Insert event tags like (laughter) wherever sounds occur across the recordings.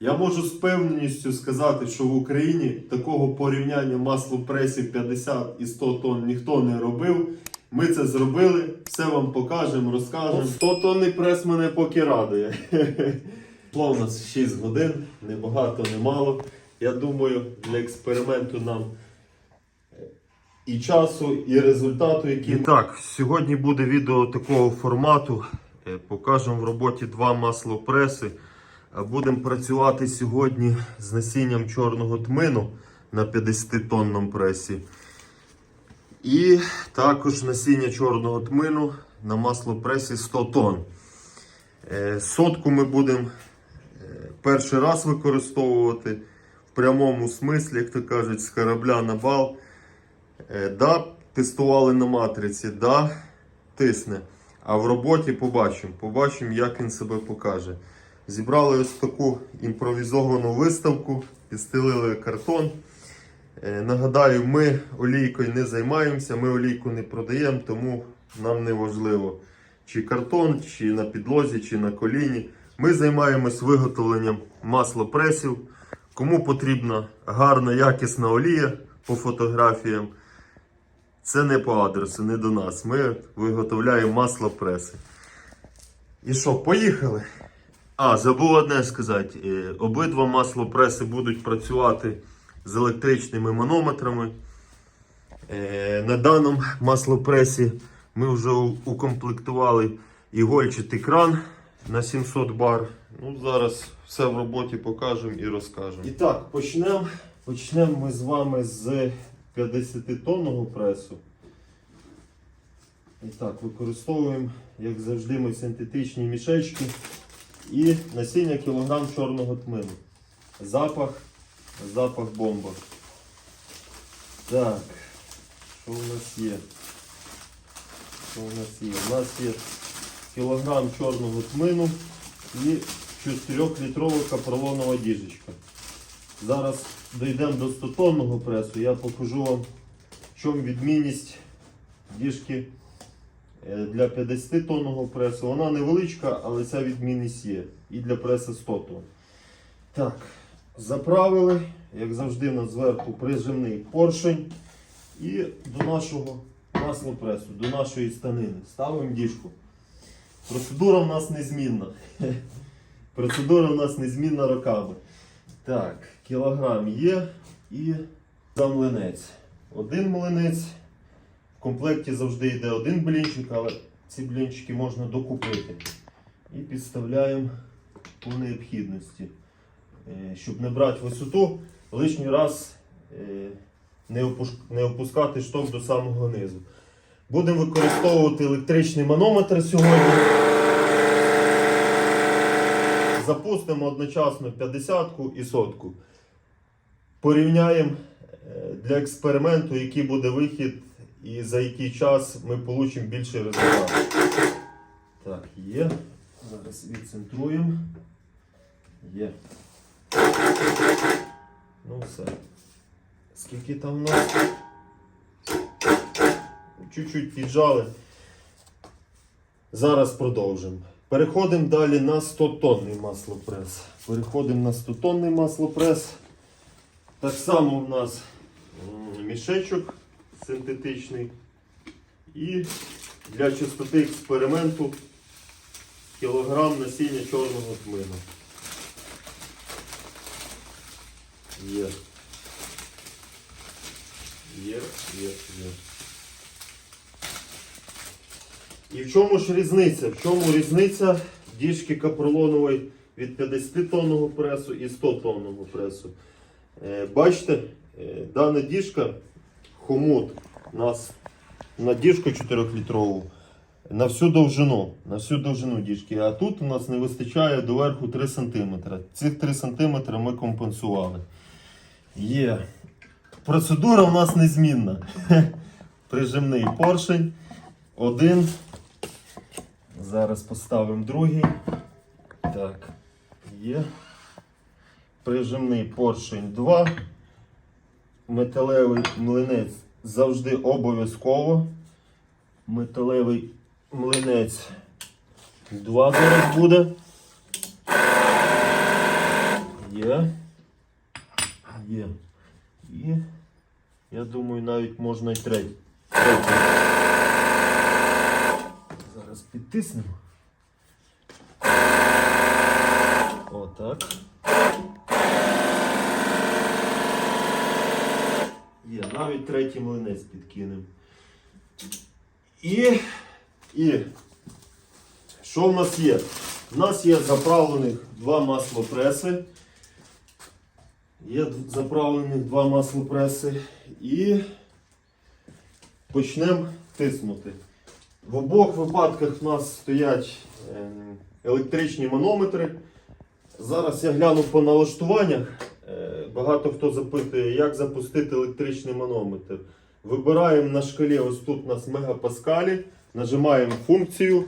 Я можу з певністю сказати, що в Україні такого порівняння маслопресів 50 і 100 тонн ніхто не робив. Ми це зробили, все вам покажемо, розкажемо. 100 тонний прес мене поки радує. (laughs) Пішло у нас 6 годин, не багато, не мало. Я думаю, для експерименту нам і часу, і результату, який. Так, сьогодні буде відео такого формату. Е, Покажемо в роботі два маслопреси. Будемо працювати сьогодні з насінням чорного тмину на 50-тонному пресі. І також насіння чорного тмину на маслопресі 100 тонн. Е, Сотку ми будемо е, перший раз використовувати в прямому смислі, як то кажуть, з корабля на бал. Е, Да, тестували на матриці, да, тисне. А в роботі побачимо. Побачимо, як він себе покаже. Зібрали ось таку імпровізовану виставку, підстелили картон. Е, Нагадаю, ми олійкою не займаємося, ми олійку не продаємо, тому нам не важливо, чи картон, чи на підлозі, чи на коліні. Ми займаємось виготовленням маслопресів. Кому потрібна гарна, якісна олія по фотографіям, це не по адресу, не до нас. Ми виготовляємо маслопреси. І що, поїхали? А, забув одне сказати. Е, Обидва маслопреси будуть працювати з електричними манометрами. Е, На даному маслопресі ми вже укомплектували ігольчатий кран на 700 бар. Ну, зараз все в роботі покажемо і розкажемо. І так, почнемо. Почнемо ми з вами з 50-тонного пресу. І так, використовуємо, як завжди, ми синтетичні мішечки і насіння кілограм чорного тмину. Запах, запах бомба. Так, що у нас є? Що у нас є? У нас є кілограм чорного тмину і 4-літрова капролонова діжечка. Зараз дійдемо до 100-тонного пресу, я покажу вам, в чому відмінність діжки для 50-тонного пресу. Вона невеличка, але ця відмінність є. І для преси 100 тонн. Так, заправили, як завжди, на зверху прижимний поршень. І до нашого маслопресу, до нашої станини. Ставимо діжку. Процедура в нас незмінна. (laughs) Процедура в нас незмінна роками. Так, кілограм є і за млинець. Один млинець. В комплекті завжди йде один блінчик, але ці блінчики можна докупити. І підставляємо по необхідності. Е, Щоб не брати висоту, лишній раз е, не опускати шток до самого низу. Будемо використовувати електричний манометр сьогодні. Запустимо одночасно 50-ку і сотку. Порівняємо е, для експерименту, який буде вихід і за який час ми отримаємо більший результат. Так, є. Зараз відцентруємо. Є. Ну все. Скільки там у нас? Чуть-чуть піджали. Зараз продовжимо. Переходимо далі на 100-тонний маслопрес. Переходимо на 100-тонний маслопрес. Так само у нас мішечок синтетичний. І для чистоти експерименту кілограм насіння чорного тмину. Є. Є, є, є. І в чому ж різниця? В чому різниця діжки капролонової від 50-тонного пресу і 100-тонного пресу? Е, бачите, е, дана діжка хомут у нас на діжку 4-літрову на всю довжину, на всю довжину діжки. А тут у нас не вистачає доверху 3 см. Цих 3 см ми компенсували. Є. Процедура у нас незмінна. (laughs) Прижимний поршень. Один. Зараз поставимо другий. Так, є. Прижимний поршень 2. Металевий млинець завжди обов'язково. Металевий млинець 2 зараз буде. Є. Є. І я думаю, навіть можна й третій. Зараз підтиснемо. Отак. Є, навіть третій млинець підкинемо. І, і що в нас є? У нас є заправлених два маслопреси. Є заправлених два маслопреси. І почнемо тиснути. В обох випадках у нас стоять ем, електричні манометри. Зараз я гляну по налаштуваннях. Е, Багато хто запитує, як запустити електричний манометр. Вибираємо на шкалі, ось тут у нас мегапаскалі, нажимаємо функцію,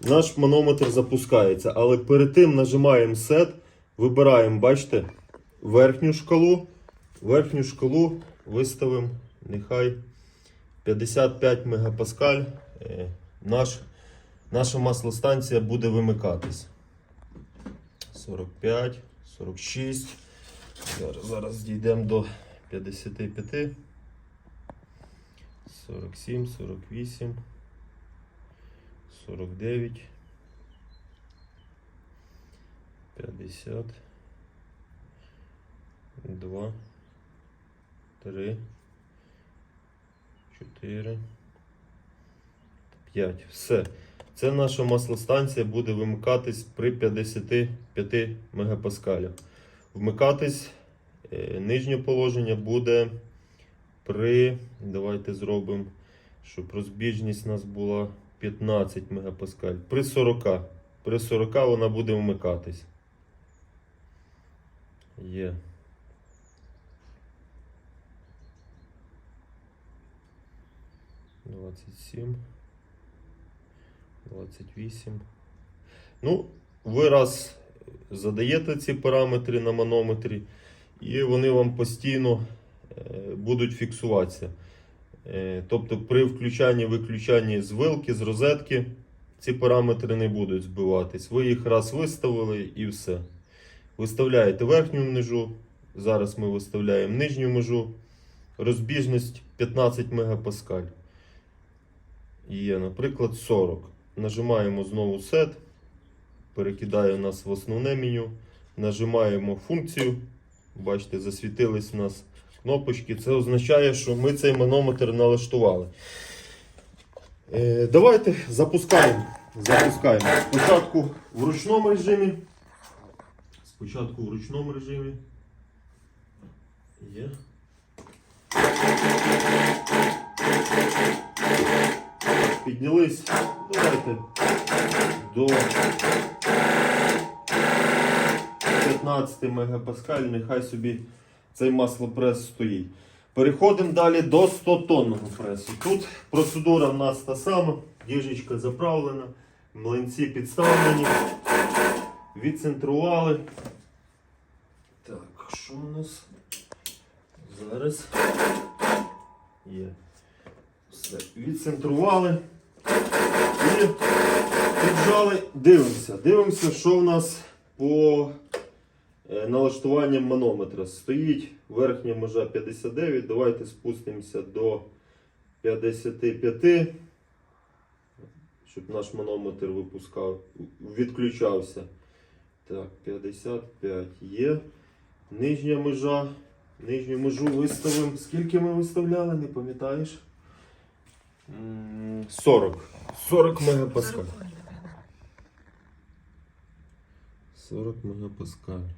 наш манометр запускається. Але перед тим нажимаємо set, вибираємо, бачите, верхню шкалу. Верхню шкалу виставимо, нехай 55 мегапаскаль. Е, Наш, наша маслостанція буде вимикатись. 45, 46. Зараз, зараз дійдемо до 55. 47, 48, 49, 50, 2, 3, 4, 5. Все. Це наша маслостанція буде вимикатись при 55 мегапаскалях. Вмикатись е, нижнє положення буде при. Давайте зробимо, щоб розбіжність у нас була 15 мегапаскаль. При 40. При 40 вона буде вмикатись. Є. Двадцять сім. 28. Ну, ви раз задаєте ці параметри на манометрі, і вони вам постійно е, будуть фіксуватися. Е, Тобто при включанні-виключанні з вилки, з розетки, ці параметри не будуть збиватись. Ви їх раз виставили і все. Виставляєте верхню межу. Зараз ми виставляємо нижню межу. Розбіжність 15 мегапаскаль. Є, наприклад, 40. Нажимаємо знову Set. Перекидає нас в основне меню. Нажимаємо функцію. Бачите, засвітились у нас кнопочки. Це означає, що ми цей манометр налаштували. Е, давайте запускаємо. Запускаємо. Спочатку в ручному режимі. Спочатку в ручному режимі. Є. Піднялись. Давайте до 15 мегапаскаль, нехай собі цей маслопрес стоїть. Переходимо далі до 100 тонного пресу. Тут процедура в нас та сама, діжечка заправлена, млинці підставлені, відцентрували. Так, що у нас? Зараз є. Все, відцентрували. І піджали, дивимося. Дивимося, що в нас по е, налаштуванням манометра. Стоїть верхня межа 59. Давайте спустимося до 55, щоб наш манометр випускав, відключався. Так, 55 є. Нижня межа. Нижню межу виставимо. Скільки ми виставляли, не пам'ятаєш? 40. 40 мегапаскаль. 40 мегапаскаль.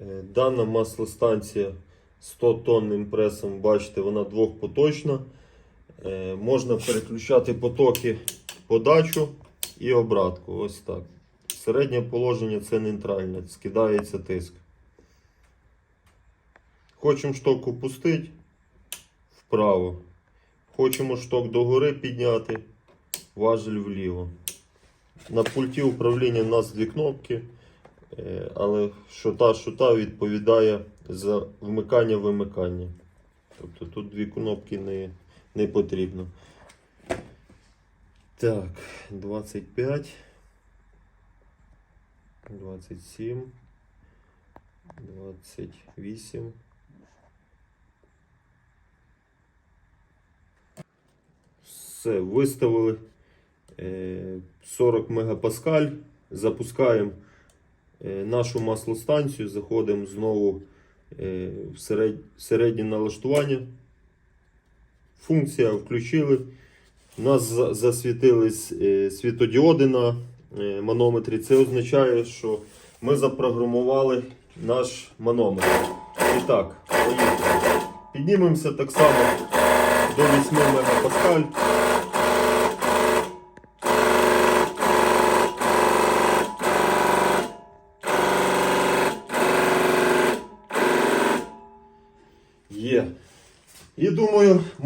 Е, Дана маслостанція 100 тонним пресом, бачите, вона двохпоточна. Е, Можна переключати потоки подачу і обратку. Ось так. Середнє положення це нейтральне, скидається тиск. Хочемо шток опустити вправо. Хочемо шток догори підняти, важель вліво. На пульті управління у нас дві кнопки, е, але шота шота відповідає за вмикання-вимикання. Тобто тут дві кнопки не, не потрібно. Так, 25, 27, 28. Все, виставили 40 мегапаскаль. Запускаємо е, нашу маслостанцію, заходимо знову е, в середнє налаштування. Функція включили. У нас засвітились е, світодіоди на е, манометрі. Це означає, що ми запрограмували наш манометр. І так, поїхали. Піднімемося так само до 8 мегапаскаль.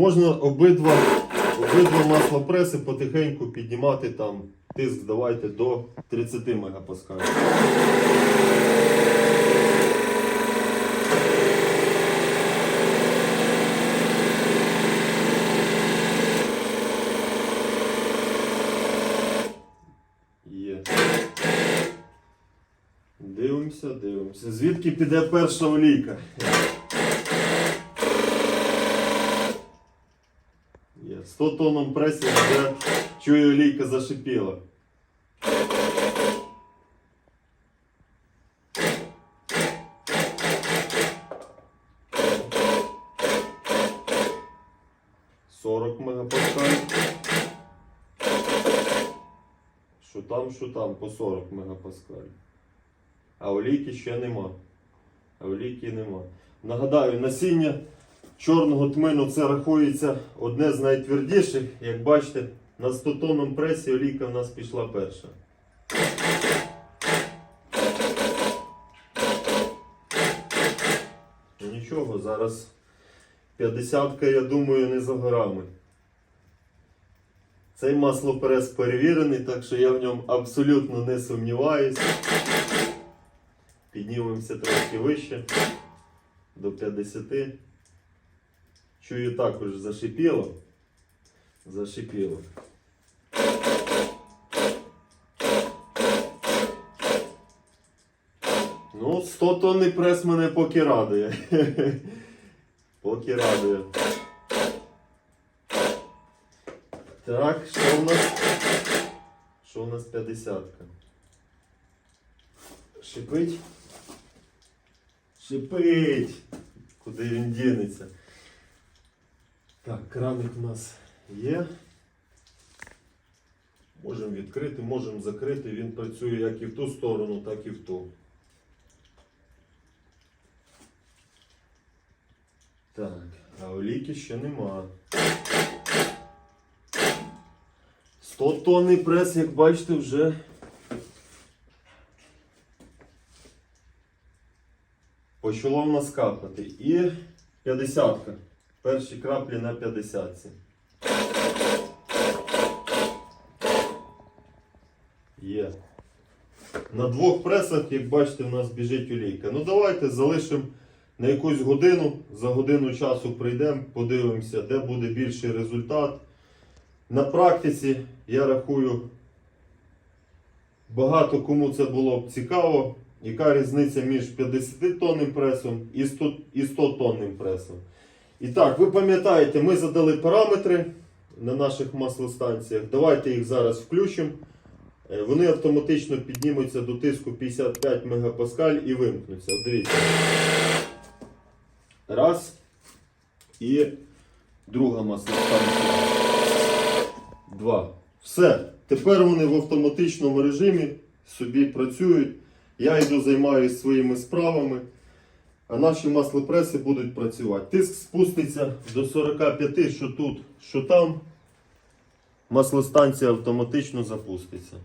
Можна обидва, обидва маслопреси потихеньку піднімати там тиск давайте до 30 мегапаскалів. Є. Дивимося, дивимося. Звідки піде перша олійка? Є. 100 тонном пресі вже чую олійка зашипіла. Сорок мегапаскаль. Що там, що там, по 40 мегапаскаль. А олійки ще нема. А олійки нема. Нагадаю, насіння чорного тмину це рахується одне з найтвердіших. Як бачите, на 100 тонному пресі олійка в нас пішла перша. Ну нічого, зараз 50-ка, я думаю, не за горами. Цей маслоперес перевірений, так що я в ньому абсолютно не сумніваюсь. Піднімемося трошки вище до 50. Чую також зашипіло. Зашипіло. Ну, 100 тонний прес мене поки радує. (laughs) Поки радує. Так, що у нас? Що у нас 50-ка? Шипить? Шипить! Куди він дінеться? Так, краник у нас є. Можемо відкрити, можемо закрити. Він працює як і в ту сторону, так і в ту. Так, а олійки ще нема. 100 тонний прес, як бачите, вже почало в нас капати. І 50-ка. Перші краплі на 50. Є. На двох пресах, як бачите, в нас біжить олійка. Ну давайте залишимо на якусь годину. За годину часу прийдемо, подивимося, де буде більший результат. На практиці, я рахую, багато кому це було б цікаво. Яка різниця між 50 тонним пресом і 100, і 100 тонним пресом. І так, ви пам'ятаєте, ми задали параметри на наших маслостанціях. Давайте їх зараз включимо. Е, Вони автоматично піднімуться до тиску 55 мегапаскаль і вимкнуться. Дивіться. Раз. І друга маслостанція. Два. Все. Тепер вони в автоматичному режимі собі працюють. Я йду займаюся своїми справами. Наші маслопреси будуть працювати. Тиск спуститься до 45, що тут, що там. Маслостанція автоматично запуститься.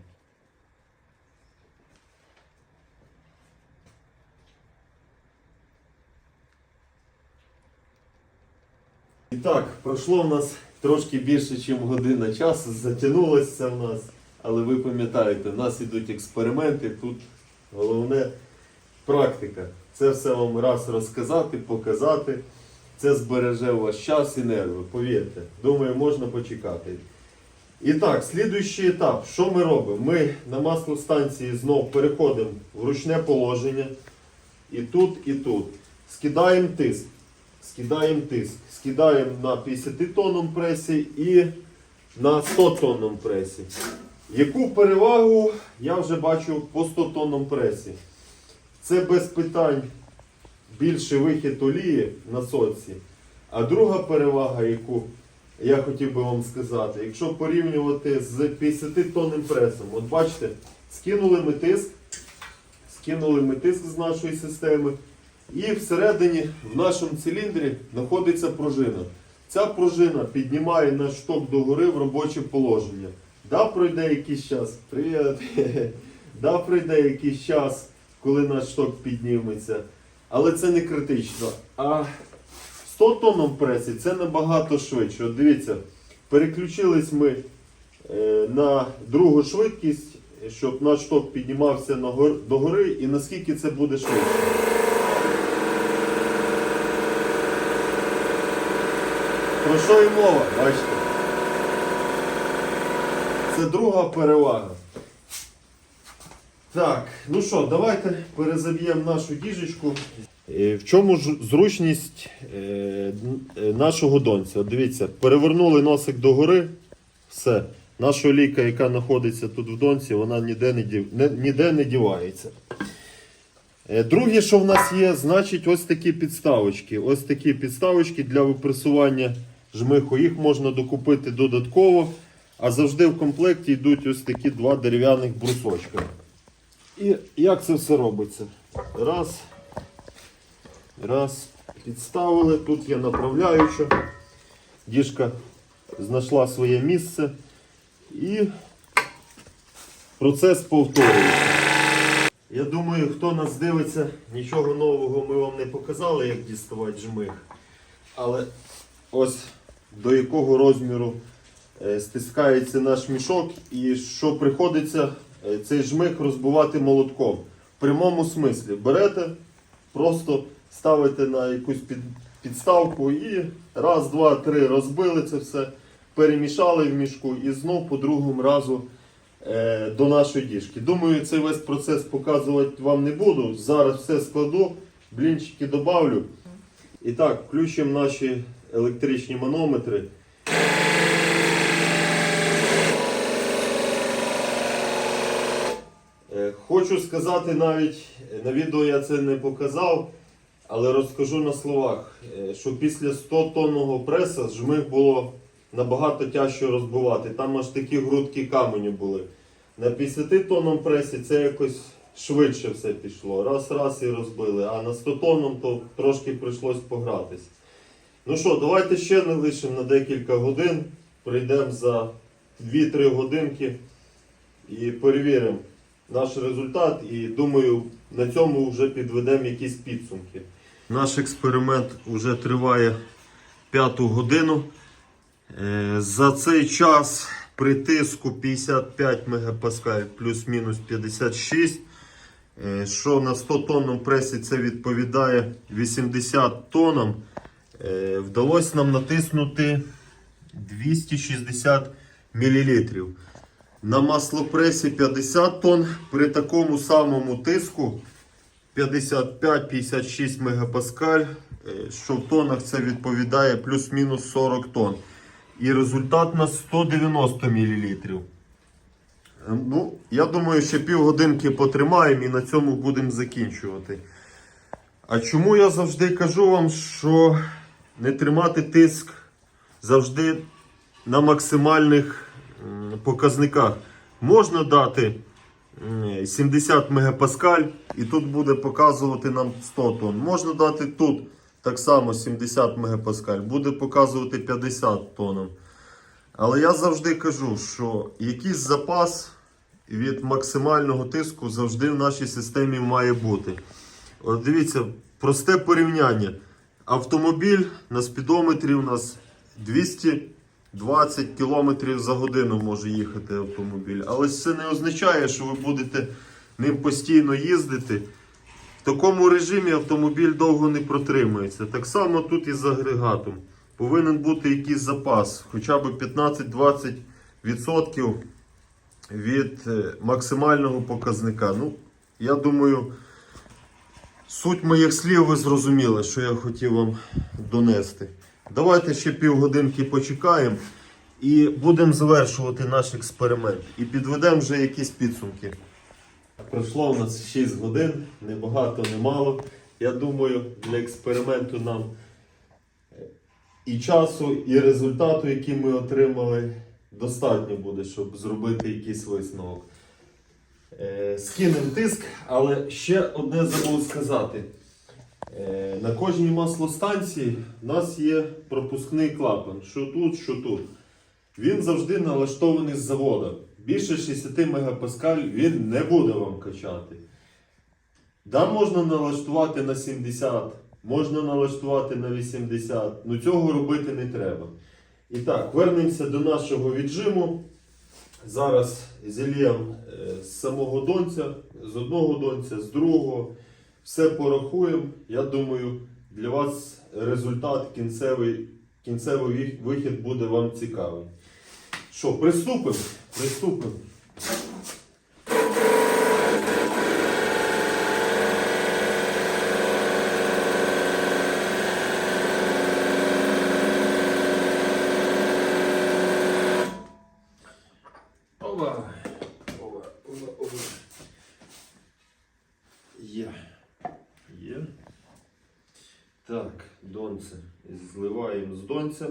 І так, пройшло в нас трошки більше, ніж година часу, затягнулося в нас. Але ви пам'ятаєте, в нас ідуть експерименти, тут головне практика. Це все вам раз розказати, показати. Це збереже у вас час і нерви, повірте. Думаю, можна почекати. І так, слідуючий етап. Що ми робимо? Ми на маслостанції знов переходимо в ручне положення. і тут, і тут. Скидаємо тиск. Скидаємо тиск. Скидаємо на 50 тонному пресі і на 100 тонному пресі. Яку перевагу я вже бачу по 100 тонному пресі? Це без питань більший вихід олії на соці. А друга перевага, яку я хотів би вам сказати, якщо порівнювати з 50 тонним пресом, от бачите, скинули ми тиск, скинули ми тиск з нашої системи, і всередині в нашому циліндрі знаходиться пружина. Ця пружина піднімає наш шток догори в робоче положення. Да, пройде якийсь час. Привіт. (laughs) Да, пройде якийсь час, коли наш шток підніметься. Але це не критично. А в 100 тонном пресі це набагато швидше. От дивіться, переключились ми е, на другу швидкість, щоб наш шток піднімався догори, і наскільки це буде швидше. Про що і мова, бачите? Це друга перевага. Так, ну що, давайте перезаб'ємо нашу діжечку. Е, В чому ж зручність е, е, нашого донця? Дивіться, перевернули носик догори, все. Наша олійка, яка знаходиться тут в донці, вона ніде не, дів... ніде не дівається. Друге, що в нас є, значить, ось такі підставочки. Ось такі підставочки для випресування жмиху. Їх можна докупити додатково, а завжди в комплекті йдуть ось такі два дерев'яних брусочка. І як це все робиться? Раз. Раз. Підставили. Тут є направляюча. Діжка знайшла своє місце. І процес повторюється. Я думаю, хто нас дивиться, нічого нового ми вам не показали, як діставати жмих. Але ось до якого розміру е, стискається наш мішок і що приходиться цей жмих розбивати молотком. В прямому смислі берете, просто ставите на якусь під, підставку і раз, два, три розбили це все, перемішали в мішку і знов по другому разу е, до нашої діжки. Думаю, цей весь процес показувати вам не буду. Зараз все складу, блінчики добавлю. І так, включимо наші електричні манометри. Е, Хочу сказати навіть, е, на відео я це не показав, але розкажу на словах, е, що після 100 тонного преса жмих було набагато тяжче розбивати. Там аж такі грудки каменю були. На 50 тонному пресі це якось швидше все пішло. Раз, раз і розбили. А на 100 тонному то трошки прийшлось погратись. Ну що, давайте ще не лишимо на декілька годин. Прийдемо за 2-3 годинки і перевіримо наш результат. І думаю, на цьому вже підведемо якісь підсумки. Наш експеримент вже триває п'яту годину. Е, За цей час при тиску 55 мегапаскаль плюс-мінус 56, е, що на 100 тонному пресі це відповідає 80 тоннам, е, вдалося нам натиснути 260 мл. На маслопресі 50 тонн при такому самому тиску 55-56 мегапаскаль, е, що в тонах це відповідає плюс-мінус 40 тонн. І результат на 190 мл. Ну, я думаю, ще півгодинки потримаємо і на цьому будемо закінчувати. А чому я завжди кажу вам, що не тримати тиск завжди на максимальних показниках? Можна дати 70 мегапаскаль і тут буде показувати нам 100 тонн. Можна дати тут так само 70 мегапаскаль, буде показувати 50 тонн. Але я завжди кажу, що якийсь запас від максимального тиску завжди в нашій системі має бути. От дивіться, просте порівняння. Автомобіль на спідометрі у нас 220 км за годину може їхати автомобіль. Але це не означає, що ви будете ним постійно їздити. В такому режимі автомобіль довго не протримується. Так само тут і з агрегатом. Повинен бути якийсь запас, хоча б 15-20% від е, максимального показника. Ну, я думаю, Суть моїх слів ви зрозуміли, що я хотів вам донести. Давайте ще півгодинки почекаємо і будемо завершувати наш експеримент. І підведемо вже якісь підсумки. Пройшло у нас 6 годин, не багато, не мало. Я думаю, для експерименту нам е, і часу, і результату, який ми отримали, достатньо буде, щоб зробити якийсь висновок. Е, Скинемо тиск, але ще одне забув сказати. Е, На кожній маслостанції в нас є пропускний клапан. Що тут, що тут. Він завжди налаштований з заводу. Більше 60 мегапаскаль він не буде вам качати. Да, можна налаштувати на 70, можна налаштувати на 80, але цього робити не треба. І так, вернемося до нашого віджиму. Зараз зільємо е, з самого донця, з одного донця, з другого. Все порахуємо. Я думаю, для вас результат кінцевий, кінцевий вихід буде вам цікавий. Що, приступимо? Приступимо. Оба. Оба, оба, оба. Є. Є. Так, донце. Зливаємо з донця.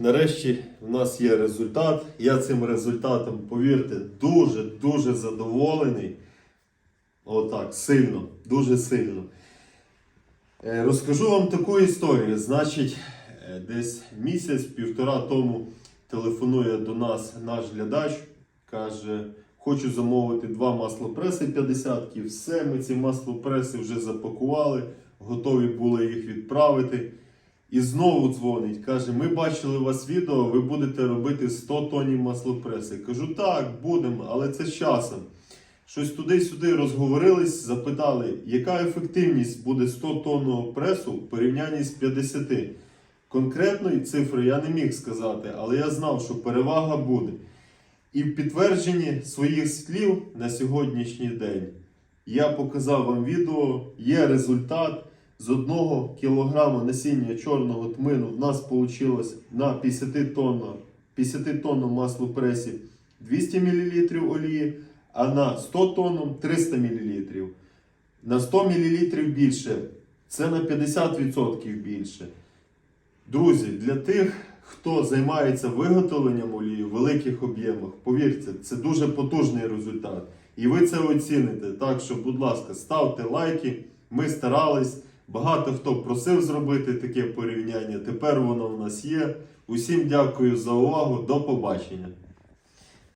Нарешті в нас є результат. Я цим результатом, повірте, дуже-дуже задоволений. Отак, сильно, дуже сильно. Е, Розкажу вам таку історію. Значить, е, десь місяць-півтора тому телефонує до нас наш глядач, каже, хочу замовити два маслопреси 50 Все, ми ці маслопреси вже запакували, готові були їх відправити. І знову дзвонить, каже: Ми бачили у вас відео, ви будете робити 100 тонів маслопреси. Кажу, так, будемо, але це з часом. Щось туди-сюди розговорились, запитали, яка ефективність буде 100 тонного пресу в порівнянні з 50. Конкретної цифри я не міг сказати, але я знав, що перевага буде. І в підтвердженні своїх слів на сьогоднішній день я показав вам відео, є результат. З одного кілограма насіння чорного тмину в нас вийшло на 50 тонну, 50 тонну маслопресі 200 мл олії, а на 100 тонн 300 мл. На 100 мл більше. Це на 50% більше. Друзі, для тих, хто займається виготовленням олії в великих об'ємах, повірте, це дуже потужний результат. І ви це оціните. Так що, будь ласка, ставте лайки. Ми старались. Багато хто просив зробити таке порівняння. Тепер воно в нас є. Усім дякую за увагу. До побачення.